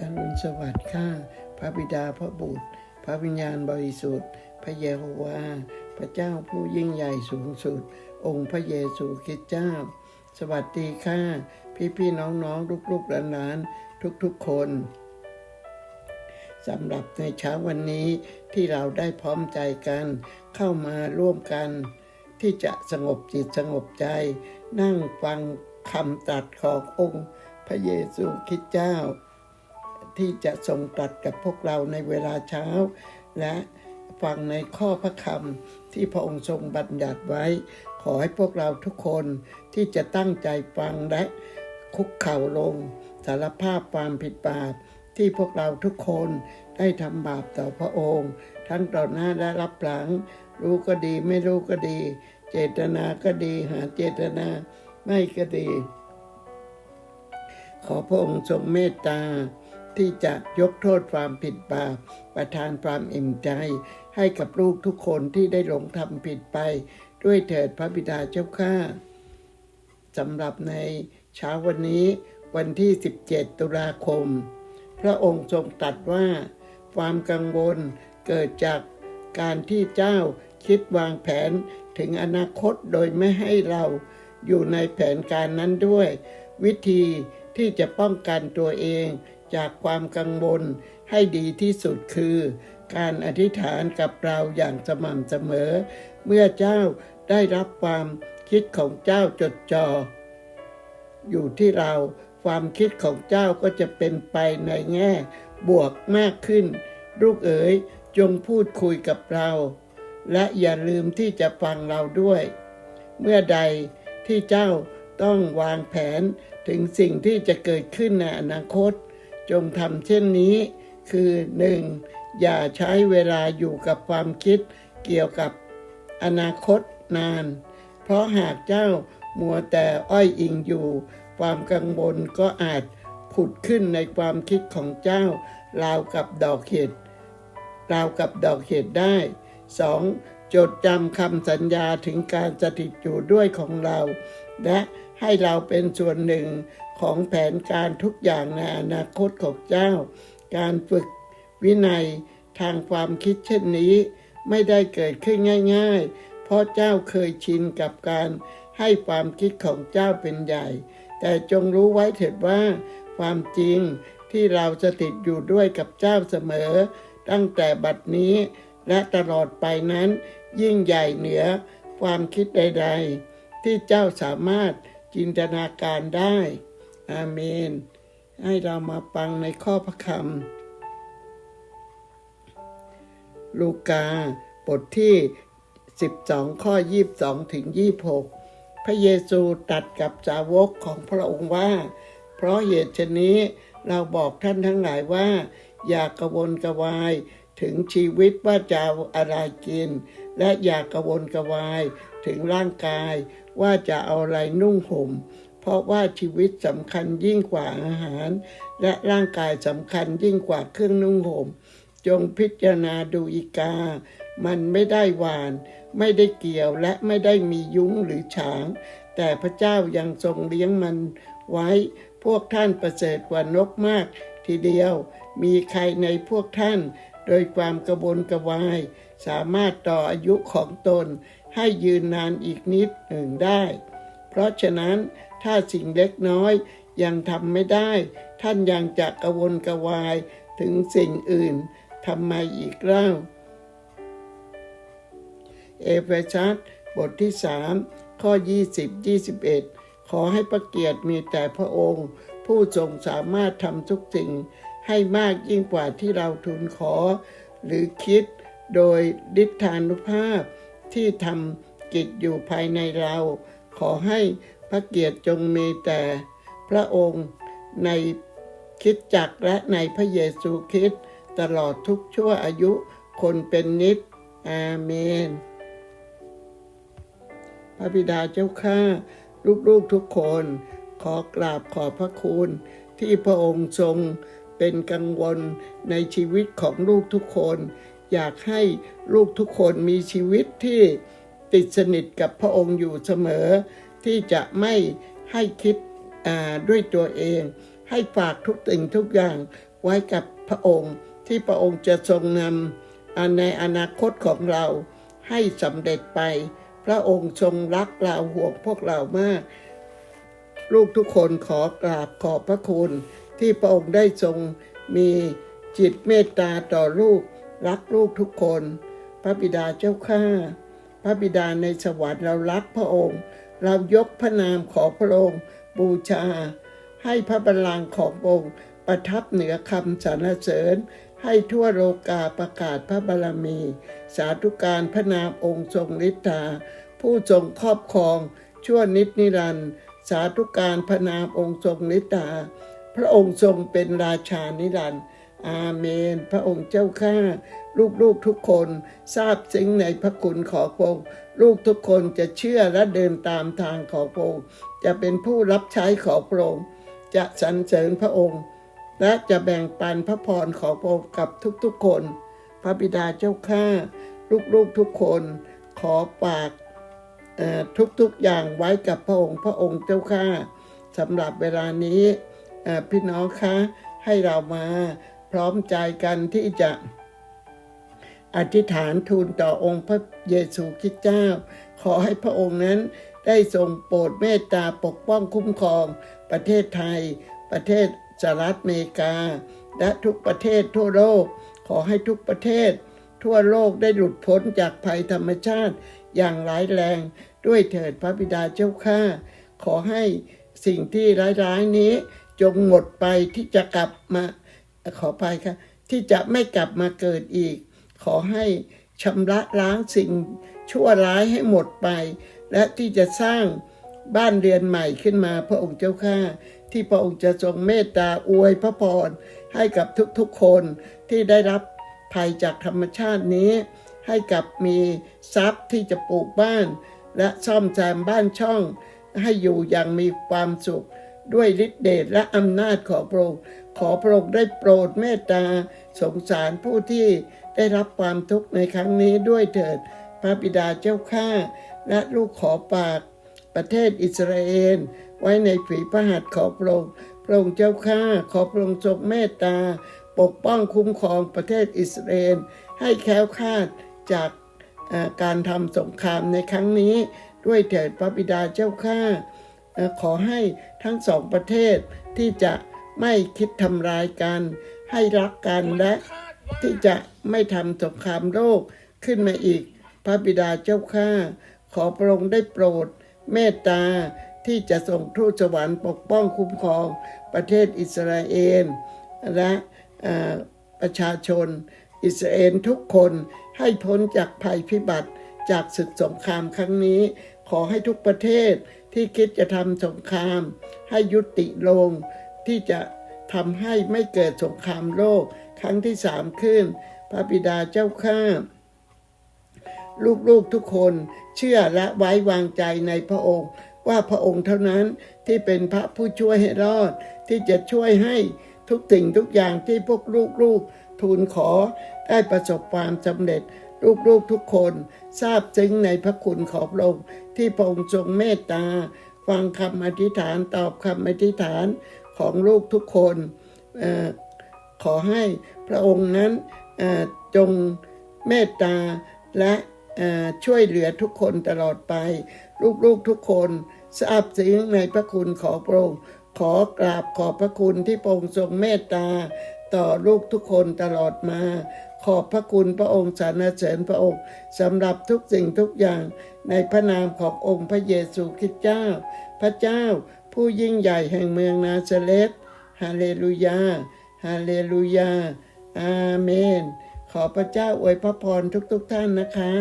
อรุณสวัสดิ์ข้าพระบิดาพระบุตร พระวิญญาณบริสุทธิ์ พระเยโฮวาห์พระเจ้าผู้ยิ่งใหญ่สูงสุด องค์พระเยซูคริสต์เจ้า สวัสดีข้าพี่พี่น้องน้องลูกลูกหลานๆทุกๆคนสำหรับในเช้าวันนี้ที่เราได้พร้อมใจกัน เข้ามาร่วมกัน ที่จะสงบจิตสงบใจ นั่งฟังคำตรัสขององค์พระเยซูคริสต์เจ้า ที่จะทรงตรัสกับพวกเราในเวลาเช้า และฟังในข้อพระคำที่พระองค์ทรงบัญญัติไว้ ขอให้พวกเราทุกคนที่จะตั้งใจฟังและคุกเข่าลงสารภาพความผิดบาปที่พวกเราทุกคนได้ทำบาปต่อพระองค์ ทั้งต่อหน้าและรับหลัง รู้ก็ดีไม่รู้ก็ดี เจตนาก็ดีหาเจตนาไม่ก็ดี ขอพระองค์ทรงเมตตา ที่จะยกโทษความผิดบาปประทานความอิ่มใจ ให้กับลูกทุกคนที่ได้หลงทำผิดไป ด้วยเถิดพระบิดาเจ้าข้าสำหรับในเช้าวันนี้วันที่ 17 ตุลาคม พระองค์ทรงตรัสว่า ความกังวลเกิดจากการที่เจ้าคิดวางแผนถึงอนาคตโดยไม่ให้เราอยู่ในแผนการนั้นด้วย วิธีที่จะป้องกันตัวเอง จากความกังวลให้ดีที่สุดคือ การอธิษฐานกับเราอย่างสม่ำเสมอ เมื่อเจ้าได้รับความคิดของเจ้าจดจ่ออยู่ที่เราความคิดของเจ้าก็จะเป็นไปในแง่ บวกมากขึ้น ลูกเอ๋ยจงพูดคุยกับเรา และอย่าลืมที่จะฟังเราด้วย เมื่อใดที่เจ้าต้องวางแผนถึงสิ่งที่จะเกิดขึ้นในอนาคต จงทำเช่นนี้ คือหนึ่งอย่าใช้เวลาอยู่กับความคิดเกี่ยวกับอนาคตนาน เพราะหากเจ้ามัวแต่อ้อยอิงอยู่ ความกังวลก็อาจผุดขึ้นในความคิดของเจ้าราวกับดอกเห็ดราวกับดอกเห็ดได้ 2. จดจำคำสัญญาถึงการสถิตอยู่ด้วยของเรา และให้เราเป็นส่วนหนึ่งของแผนการทุกอย่างในอนาคตของเจ้า การฝึกวินัยทางความคิดเช่นนี้ ไม่ได้เกิดขึ้นง่าย ๆ เพราะเจ้าเคยชินกับการให้ความคิดของเจ้าเป็นใหญ่ แต่จงรู้ไว้เถิดว่า ความจริงที่เราจะติดอยู่ด้วยกับเจ้าเสมอ ตั้งแต่บัดนี้และตลอดไปนั้น ยิ่งใหญ่เหนือความคิดใด ๆ ที่เจ้าสามารถจินตนาการได้ อาเมน ให้เรามาฟังในข้อพระคำลูกาบทที่ 12 ข้อ 22 ถึง 26 พระเยซูตรัสกับสาวกของพระองค์ว่า เพราะเหตุชนนี้เราบอกท่านทั้งหลายว่า อย่ากระวนกระวาย ถึงชีวิตว่าจะอาอะไรกิน และอย่ากระวนกระวาย ถึงร่างกาย ว่าจะเอาอะไรนุ่งห่ม เพราะว่าชีวิตสำคัญยิ่งกว่าอาหาร และร่างกายสำคัญยิ่งกว่าเครื่องนุ่งห่ม จงพิจารณาดูอีกา มันไม่ได้หวาน ไม่ได้เกี่ยวและไม่ได้มียุ้งหรือฉาง แต่พระเจ้ายังทรงเลี้ยงมันไว้พวกท่านประเสริฐกว่านกมากทีเดียว มีใครในพวกท่าน โดยความกระวนกระวาย สามารถต่ออายุของตนให้ยืนนานอีกนิดหนึ่งได้ เพราะฉะนั้นถ้าสิ่งเล็กน้อยยังทำไม่ได้ ท่านยังจะกระวนกระวายถึงสิ่งอื่นทำไมอีกเล่า เอเฟซัสบทที่3ข้อ 20 21 ขอให้ประเกียรติมีแต่พระองค์ ผู้ทรงสามารถทำทุกสิ่ง ให้มากยิ่งกว่าที่เราทูลขอ หรือคิดโดยฤทธานุภาพที่ทำกิจอยู่ภายในเรา ขอให้พระเกียรติจงมีแต่พระองค์ในคิดจักและในพระเยซูคริสต์ตลอดทุกชั่วอายุคนเป็นนิด อาเมน พระบิดาเจ้าข้าลูกๆทุกคน ขอกราบขอบพระคุณ ที่พระองค์ทรง เป็นกังวลในชีวิตของลูกทุกคน อยากให้ลูกทุกคนมีชีวิตที่ติดสนิทกับพระองค์อยู่เสมอ ที่จะไม่ให้คิดด้วยตัวเอง ให้ฝากทุกสิ่งทุกอย่างไว้กับพระองค์ ที่พระองค์จะทรงนำในอนาคตของเราให้สำเร็จไป พระองค์ทรงรักเราห่วงพวกเรามาก ลูกทุกคนขอกราบขอบพระคุณ ที่พระองค์ได้ทรงมีจิตเมตตาต่อลูกรักลูกทุกคน พระบิดาเจ้าข้าพระบิดาในสวรรค์เรารักพระองค์ เรายกพระนามของพระองค์บูชา ให้พระบัลลังก์ขององค์ประทับเหนือคำสรรเสริญ ให้ทั่วโลกาประกาศพระบารมี สาธุการพระนามองค์ทรงฤทธา ผู้ทรงครอบครองชั่วนิจนิรันดร์สาธุการพระนามองค์ทรงฤทธา พระองค์ทรงเป็นราชานิรันดร์อาเมน พระองค์เจ้าข้าลูกๆทุกคนทราบซึ้งในพระคุณของพระองค์ลูกทุกคนจะเชื่อและเดินตามทางของพระองค์จะเป็นผู้รับใช้ของพระองค์จะสรรเสริญพระองค์ และจะแบ่งปันพระพรของพระองค์กับทุกๆคน พระบิดาเจ้าข้าลูกๆทุกคนขอฝากทุกๆอย่างไว้กับพระองค์ พระองค์เจ้าข้าสำหรับเวลานี้ พี่น้องคะให้เรามาพร้อมใจกันที่จะอธิษฐานทูลต่อองค์พระเยซูคริสต์เจ้า ขอให้พระองค์นั้นได้ทรงโปรดเมตตาปกป้องคุ้มครอง ประเทศไทย ประเทศสหรัฐอเมริกา และทุกประเทศทั่วโลก ขอให้ทุกประเทศ ทั่วโลกได้หลุดพ้นจากภัยธรรมชาติอย่างร้ายแรง ด้วยเถิดพระบิดาเจ้าข้าขอให้สิ่งที่ร้ายๆนี้ จงหมดไปที่จะกลับมาขอไปค่ะ ที่จะไม่กลับมาเกิดอีก ขอให้ชำระล้างสิ่งชั่วร้ายให้หมดไป และที่จะสร้างบ้านเรือนใหม่ขึ้นมาพระองค์เจ้าข้าที่พระองค์จะทรงเมตตาอวยพระพรให้กับทุกๆคนที่ได้รับภัยจากธรรมชาตินี้ ให้กับมีทรัพย์ที่จะปลูกบ้าน และซ่อมแซมบ้านช่อง ให้อยู่อย่างมีความสุข ด้วยฤทธิเดชและอำนาจของพระองค์ขอพระองค์ได้โปรดเมตตาสงสารผู้ที่ได้รับความทุกข์ในครั้งนี้ด้วยเถิด พระบิดาเจ้าข้าและลูกขอปากประเทศอิสราเอลไว้ในฝีพระหัตถ์ของพระองค์พระองค์เจ้าข้าขอพระองค์ทรงเมตตา ปกป้องคุ้มครองประเทศอิสราเอลให้แคล้วคลาดจากการทำสงครามในครั้งนี้ ด้วยเถิดพระบิดาเจ้าข้า ขอให้ทั้งสองประเทศที่จะไม่คิดทำร้ายกัน ให้รักกันและที่จะไม่ทำสงครามโลกขึ้นมาอีก พระบิดาเจ้าข้าขอพระองค์ได้โปรด เมตตาที่จะส่งทูตสวรรค์ปกป้องคุ้มครองประเทศอิสราเอลและประชาชน อิสราเอลทุกคนให้พ้นจากภัยพิบัติจากศึกสงครามครั้งนี้ ขอให้ทุกประเทศ ที่คิดจะทำสงคราม ให้ยุติลง ที่จะทำให้ไม่เกิดสงครามโลกครั้งที่สามขึ้น พระบิดาเจ้าข้าลูกๆทุกคนเชื่อและไว้วางใจในพระองค์ ว่าพระองค์เท่านั้นที่เป็นพระผู้ช่วยให้รอด ที่จะช่วยให้ทุกสิ่งทุกอย่างที่พวกลูกๆทูลขอได้ประสบความสำเร็จลูกๆทุกคนทราบซึ้งในพระคุณของพระองค์ ที่พระองค์ทรงเมตตา ฟังคำอธิษฐานตอบคำอธิษฐานของลูกทุกคนออขอให้พระองค์นั้นจงเมตตาและช่วยเหลือทุกคนตลอดไป ลูกๆทุกคนทราบซึ้งในพระคุณของพระองค์ขอกราบขอบพระคุณที่พระองค์ทรงเมตตา ต่อลูกทุกคนตลอดมา ขอบพระคุณพระองค์สรรเสริญพระองค์สำหรับทุกสิ่งทุกอย่างในพระนามขององค์พระเยซูคริสต์เจ้า พระเจ้าผู้ยิ่งใหญ่แห่งเมืองนาซาเรตฮาเลลูยา ฮาเลลูยา อาเมน ขอพระเจ้าอวยพระพรทุกๆทท่านนะคะ